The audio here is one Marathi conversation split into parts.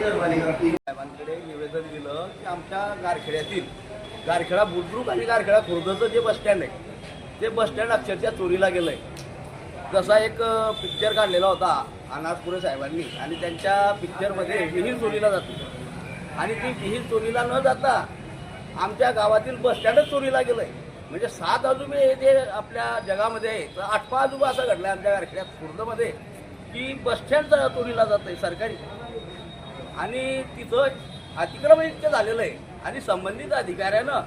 साहेबांकडे निवेदन दिलं की आमच्या गारखेड्यातील गारखेडा बुद्रुक आणि गारखेडा खुर्दचं जे बसस्टँड आहे ते बसस्टँड अक्षरशः चोरीला गेलंय. जसा एक पिक्चर काढलेला होता अनाथपुरे साहेबांनी आणि त्यांच्या पिक्चरमध्ये विहीर चोरीला जाते. आणि ती विहीर चोरीला न जाता आमच्या गावातील बसस्टँडच चोरीला गेलंय. म्हणजे सात अजूबे हे जे आपल्या जगामध्ये आहे तर आठवा आजोबा असं घडला आमच्या गारखेड्यात खुर्दमध्ये. की बसस्टँड चोरीला जात आहे सरकारी. आणि तिथं अतिक्रमण इतकं झालेलं आहे. आणि संबंधित अधिकाऱ्यानं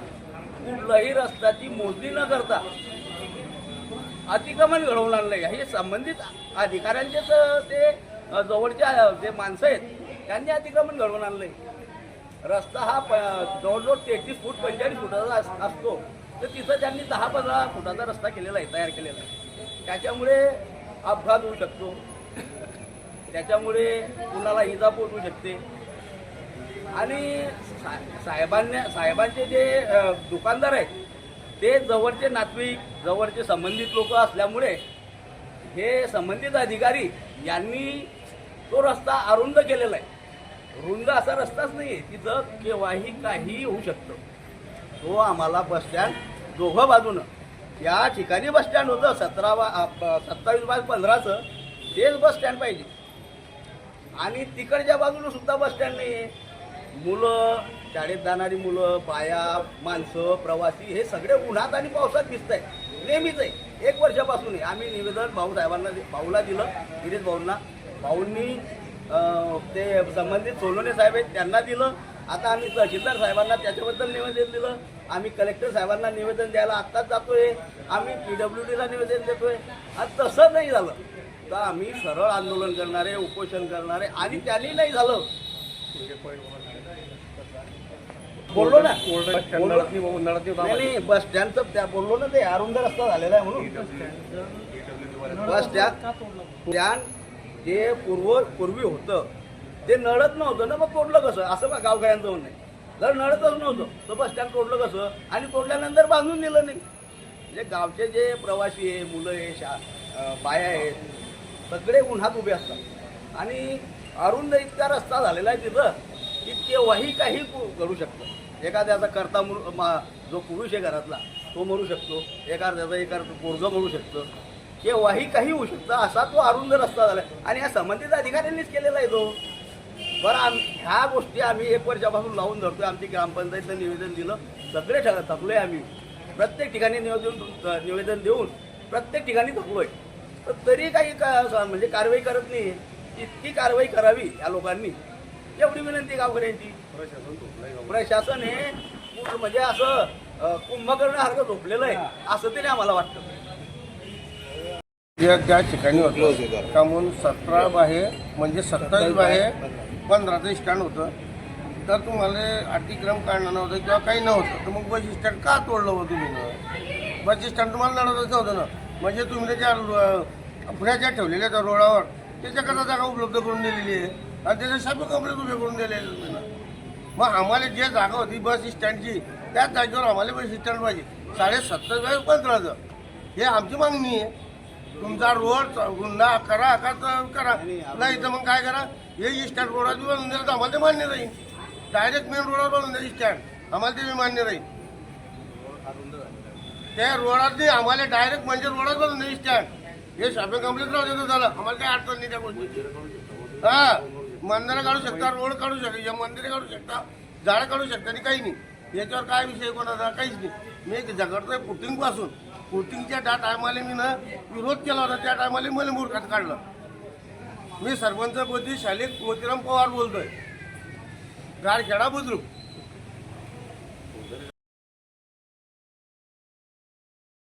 कुठलाही रस्त्याची मोजणी न करता अतिक्रमण घडवून आणलंय. हे संबंधित अधिकाऱ्यांचेच ते जवळच्या जे माणसं आहेत त्यांनी अतिक्रमण घडवून आणलंय. रस्ता हा प जवळजवळ तेहतीस फूट पंचेचाळीस फुटाचा अस- असतो. तर तिथं त्यांनी दहा पंधरा फुटाचा रस्ता केलेला आहे तयार केलेला आहे. त्याच्यामुळे अपघात होऊ शकतो. त्याच्यामुळे कुणाला इजा पोचू शकते. आणि सा साहेबांना साहेबांचे जे दुकानदार आहेत ते जवळचे नातेवाईक जवळचे संबंधित लोक असल्यामुळे हे संबंधित अधिकारी यांनी तो रस्ता अरुंद केलेला आहे. रुंद असा रस्ताच नाही आहे तिथं केव्हाही काहीही होऊ शकतं. तो आम्हाला बसस्टँड दोघं बाजूनं या ठिकाणी बसस्टँड होतं सतरा बा सत्तावीस बाय पंधराचं. तेच बसस्टँड पाहिजे. आणि तिकडच्या बाजूला सुद्धा बसस्टँड नाही आहे मुलं शाळेत जाणारी मुलं बाया माणसं प्रवासी हे सगळे उन्हात आणि पावसात दिसत आहे नेहमीच आहे. एक वर्षापासून आहे. आम्ही निवेदन भाऊ साहेबांना भाऊला दिलं गिरीश भाऊंना. भाऊंनी ते संबंधित सोलोने साहेब आहेत त्यांना दिलं. आता आम्ही तहसीलदार साहेबांना त्याच्याबद्दल निवेदन दिलं. आम्ही कलेक्टर साहेबांना निवेदन द्यायला आत्ताच जातोय. आम्ही पी डब्ल्यू डीला निवेदन देतोय. आणि तसं नाही झालं. तर आम्ही सरळ आंदोलन करणारे उपोषण करणारे आणि त्यांनी नाही झालं. बोललो ना. नाही, बस स्टँडचं त्या बोललो ना ते अरुंद रस्ता झालेला आहे म्हणून. बस स्टँड स्टँड जे पूर्व पूर्वी होतं ते नळत नव्हतं ना मग तोडलं कसं? असं बा गावकऱ्यांचं म्हणणं जर नळतच नव्हतं तर बस स्टँड तोडलं कसं? आणि तोडल्यानंतर बांधून दिलं नाही. म्हणजे गावचे जे प्रवासी आहे मुलं आहे शा बाया आहेत सगळे उन्हात उभे असतात. आणि अरुंद इतका रस्ता झालेला आहे तिथं की केव्हाही काही करू घडू शकतं. एखाद्याचा करता मृ मा- जो पुरुष आहे घरातला तो मरू शकतो. एखाद्याचा एका पोरगं मरू शकतं. केव्हाही काही होऊ शकतं असा तो अरुंद रस्ता झाला. आणि या संबंधित अधिकाऱ्यांनीच केलेला आहे तो. बरं आम ह्या गोष्टी आम्ही एक वर्षापासून लावून धरतोय. आमची ग्रामपंचायतनं निवेदन दिलं. सगळे ठग थकलोय आम्ही. प्रत्येक ठिकाणी निवेदन निवेदन देऊन प्रत्येक ठिकाणी थकलोय. तर तरी काही का म्हणजे कारवाई करत नाही. इतकी कारवाई करावी या लोकांनी. एवढी विनंती गावकऱ्यांची. प्रशासन हे म्हणजे असं अं, कुंभकर्णासारखं झोपलेलं आहे. असं तरी आम्हाला वाटतं. त्या त्या ठिकाणी होतं. का म्हणून सतरा बाहे म्हणजे सत्तावीस बाहे पंधराचं स्टँड होतं. तर तुम्हाला अतिक्रम काढणं नव्हतं किंवा काही नव्हतं. तर मग बस स्टँड का तोडलं होतं तुम्ही? बस स्टँड तुम्हाला लढवायचं होतं ना? म्हणजे तुम्ही त्या पुण्याच्या ठेवलेल्या त्या रोडावर त्याच्याकरता जागा उपलब्ध करून दिलेली आहे. आणि त्याच्या सर्व कंपनीत उभे करून दिलेले तुम्ही मग आम्हाला जे जागा होती बस स्टँडची त्याच जागेवर आम्हाला बस स्टँड पाहिजे. साडेसत्तर वेळेस पंधराचं. हे आमची मागणी आहे. तुमचा रोड गुन्हा करा का तर करा. नाही तर मग काय करा? हे स्टँड रोडात बनवून दिलं तर आम्हाला ते मान्य राहील. डायरेक्ट मेन रोडावर बनवून द्या स्टँड. आम्हाला ते मान्य राहील. त्या रोडात म्हणजे नाही आम्हाला डायरेक्ट म्हणजे रोडात नाही द्या स्टँड हे शॉपिंग कम्प्लेक्स देतो झालं. आम्हाला काही अडचण नाही त्या गोष्टी हा. मंदिरं काढू शकता रोड काढू शकता या मंदिरं काढू शकता झाडं काढू शकता आणि काही नाही. याच्यावर काय विषय कोणाचा? काहीच नाही. मी झगडतोय पुटिंगपासून पुटिंगच्या त्या टायमाला मी ना विरोध केला होता. त्या टायमाला मला मूर्खात काढलं. मी सरपंच पदी शालिक मोतीराम पवार बोलतोय. गारखेडा बुद्रुक.